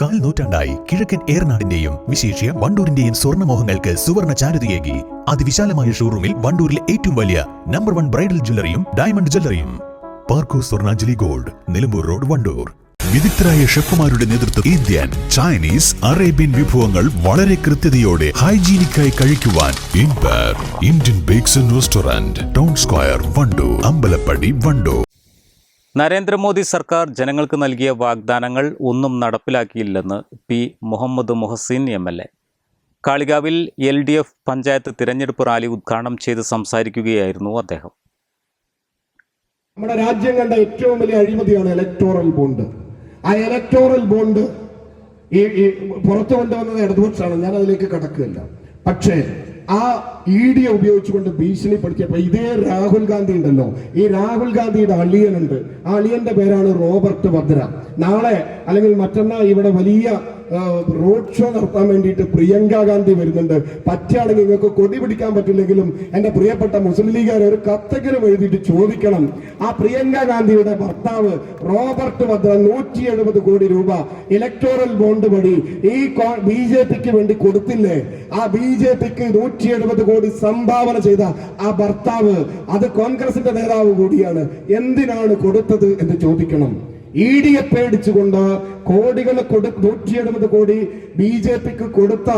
കാൽ നൂറ്റാണ്ടായി കിഴക്കൻ ഏറനാടിന്റെയും വിശേഷ്യ വണ്ടൂരിന്റെയും സ്വർണമോഹങ്ങൾക്ക് സുവർണ ചാരുതയേകി. അതിവിശാലമായ ഷോറൂമിൽ വണ്ടൂരിലെ ഏറ്റവും വലിയ നമ്പർ വൺ ബ്രൈഡൽ ജ്വല്ലറിയും ഡയമണ്ട് ജ്വല്ലറിയും പാർക്കോ സ്വർണാഞ്ജലി ഗോൾഡ് നിലമ്പൂർ റോഡ് വണ്ടൂർ. വിദഗ്ധരായ ഷെഫുമാരുടെ നേതൃത്വം ഇന്ത്യൻ ചൈനീസ് അറേബ്യൻ വിഭവങ്ങൾ വളരെ കൃത്യതയോടെ ഹൈജീനിക്കായി കഴിക്കുവാൻ ഇൻപർ Indian bakes restaurant town square Wandoor Ambalappadi Wandoor. Narendra Modi സർക്കാർ ജനങ്ങൾക്ക് നൽകിയ വാഗ്ദാനങ്ങൾ ഒന്നും നടപ്പിലാക്കിയില്ലെന്ന് P. Muhammad Muhsin M L A. കാളികാവിൽ L D F panchayat തിരഞ്ഞെടുപ്പ് റാലി ഉദ്ഘാടനം ചെയ്ത് സംസാരിക്കുകയായിരുന്നു അദ്ദേഹം. നമ്മുടെ രാജ്യം കണ്ട ഏറ്റവും വലിയ അഴിമതിയാണ് ഇലക്ടോറൽ ബോണ്ട് ആ ഇലക്ടോറൽ ബോണ്ട് ഈ പുറത്തു കൊണ്ടുവന്നത് ഇടതുപക്ഷമാണ് ഞാൻ അതിലേക്ക് കടക്കുകയില്ല. പക്ഷേ ആ ഇ ഡി ഉപയോഗിച്ചുകൊണ്ട് ഭീഷണിപ്പെടുത്തിയപ്പോ ഇതേ രാഹുൽ ഗാന്ധി ഉണ്ടല്ലോ. ഈ രാഹുൽ ഗാന്ധിയുടെ അളിയനുണ്ട്. ആ അളിയന്റെ പേരാണ് റോബർട്ട് ഭദ്ര നാളെ അല്ലെങ്കിൽ മറ്റന്നാൾ ഇവിടെ വലിയ റോഡ് ഷോ നടത്താൻ വേണ്ടിയിട്ട് പ്രിയങ്ക ഗാന്ധി വരുന്നുണ്ട്. പറ്റുകയാണെങ്കിൽ നിങ്ങൾക്ക് കൊടി പിടിക്കാൻ പറ്റില്ലെങ്കിലും എന്റെ പ്രിയപ്പെട്ട മുസ്ലിം ലീഗുകാർ ഒരു കത്തെങ്കിലും എഴുതിയിട്ട് ചോദിക്കണം. ആ പ്രിയങ്ക ഗാന്ധിയുടെ ഭർത്താവ് റോബർട്ട് വദ്ര നൂറ്റി എഴുപത് കോടി രൂപ ഇലക്ടോറൽ ബോണ്ട് വഴി ഈ ബി ജെ പിക്ക് വേണ്ടി കൊടുത്തില്ലേ? ആ ബി ജെ പിക്ക് നൂറ്റി എഴുപത് കോടി സംഭാവന ചെയ്ത ആ ഭർത്താവ് അത് കോൺഗ്രസിന്റെ നേതാവ് കൂടിയാണ്. എന്തിനാണ് കൊടുത്തത് എന്ന് ചോദിക്കണം. ഇ ഡിയെ പേടിച്ചുകൊണ്ട് കോടികൾ കൊടു നൂറ്റി എഴുപത് കോടി ബി ജെ പിക്ക് കൊടുത്ത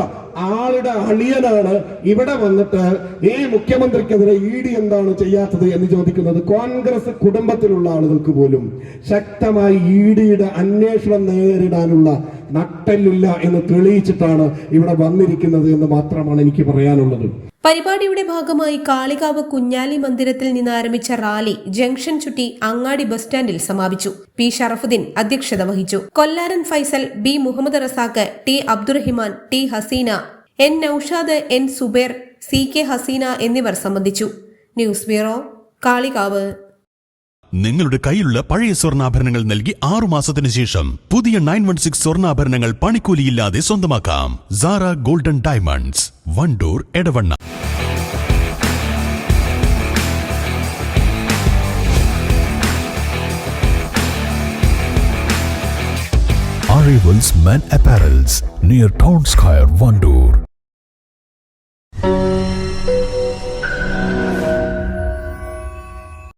ആളുടെ അളിയനാണ് ഇവിടെ വന്നിട്ട് ഈ മുഖ്യമന്ത്രിക്കെതിരെ ഇ ഡി എന്താണ് ചെയ്യാത്തത് എന്ന് ചോദിക്കുന്നത്. കോൺഗ്രസ് കുടുംബത്തിലുള്ള ആളുകൾക്ക് പോലും ശക്തമായി ഇ ഡിയുടെ അന്വേഷണം നേരിടാനുള്ള നട്ടല്ലില്ല എന്ന് തെളിയിച്ചിട്ടാണ് ഇവിടെ വന്നിരിക്കുന്നത് എന്ന് മാത്രമാണ് എനിക്ക് പറയാനുള്ളത്. പരിപാടിയുടെ ഭാഗമായി കാളികാവ് കുഞ്ഞാലി മന്ദിരത്തിൽ നിന്ന് ആരംഭിച്ച റാലി ജംഗ്ഷൻ ചുറ്റി അങ്ങാടി ബസ് സ്റ്റാൻഡിൽ സമാപിച്ചു. പി ഷറഫുദ്ദീൻ അധ്യക്ഷത വഹിച്ചു. Kollaran Faisal B Muhammad Razak T Abdurahiman T Haseena N Noushad N Zubair C K Haseena എന്നിവർ സംബന്ധിച്ചു. News bureau Kalikavu. നിങ്ങളുടെ കയ്യിലുള്ള പഴയ സ്വർണാഭരണങ്ങൾ നൽകി ആറു മാസത്തിന് ശേഷം പുതിയ നയൻ വൺ സിക്സ് സ്വർണാഭരണങ്ങൾ പണിക്കൂലിയില്ലാതെ സ്വന്തമാക്കാം Zara golden diamonds Wandoor Edavanna Arrivals Men Apparels near Town Square, Vandoor.